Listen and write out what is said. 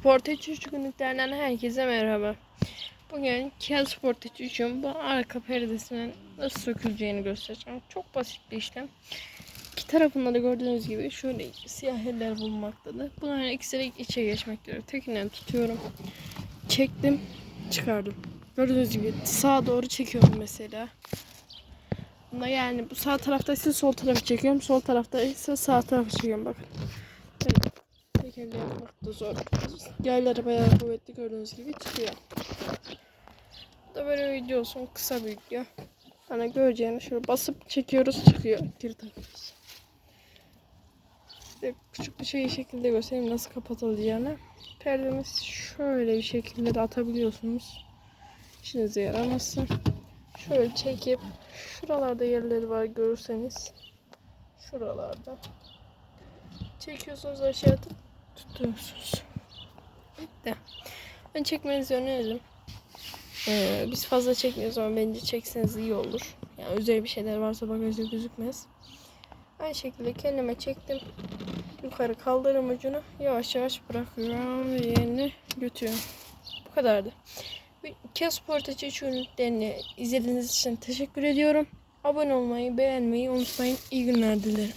Sportage 3 günlüklerden herkese merhaba. Bugün Kia Sportage 3'ün bu arka perdesinin nasıl söküleceğini göstereceğim. Çok basit bir işlem. İki tarafında da gördüğünüz gibi şöyle siyah eller bulunmaktadır. Bunların ikisi içe geçmektedir. Tekinden tutuyorum. Çektim. Çıkardım. Gördüğünüz gibi sağa doğru çekiyorum mesela. Bunda yani bu sağ tarafta ise sol tarafı çekiyorum. Sol tarafta ise sağ tarafı çekiyorum bakın. Elle yapmak da zor. Yayları bayağı kuvvetli gördüğünüz gibi çıkıyor. Bu da böyle video olsun. Kısa bir video. Hani göreceğiniz şöyle basıp çekiyoruz çıkıyor. Geri takıyoruz. Size küçük bir şey şekilde göstereyim nasıl kapatılacağını. Perdemiz şöyle bir şekilde de atabiliyorsunuz. İşinize yaramasın. Şöyle çekip şuralarda yerleri var görürseniz şuralarda çekiyorsunuz aşağı tutuyorsunuz. Bitti. Ben çekmenizi öneririm. Ee, biz fazla çekmiyoruz ama bence çekseniz iyi olur. Yani özel bir şeyler varsa bagajda gözükmez. Aynı şekilde kendime çektim. Yukarı kaldırım ucunu yavaş yavaş bırakıyorum ve yerine götürüyorum. Bu kadardı. Kia Sportage 3 ürünlerini izlediğiniz için teşekkür ediyorum. Abone olmayı, beğenmeyi unutmayın. İyi günler dilerim.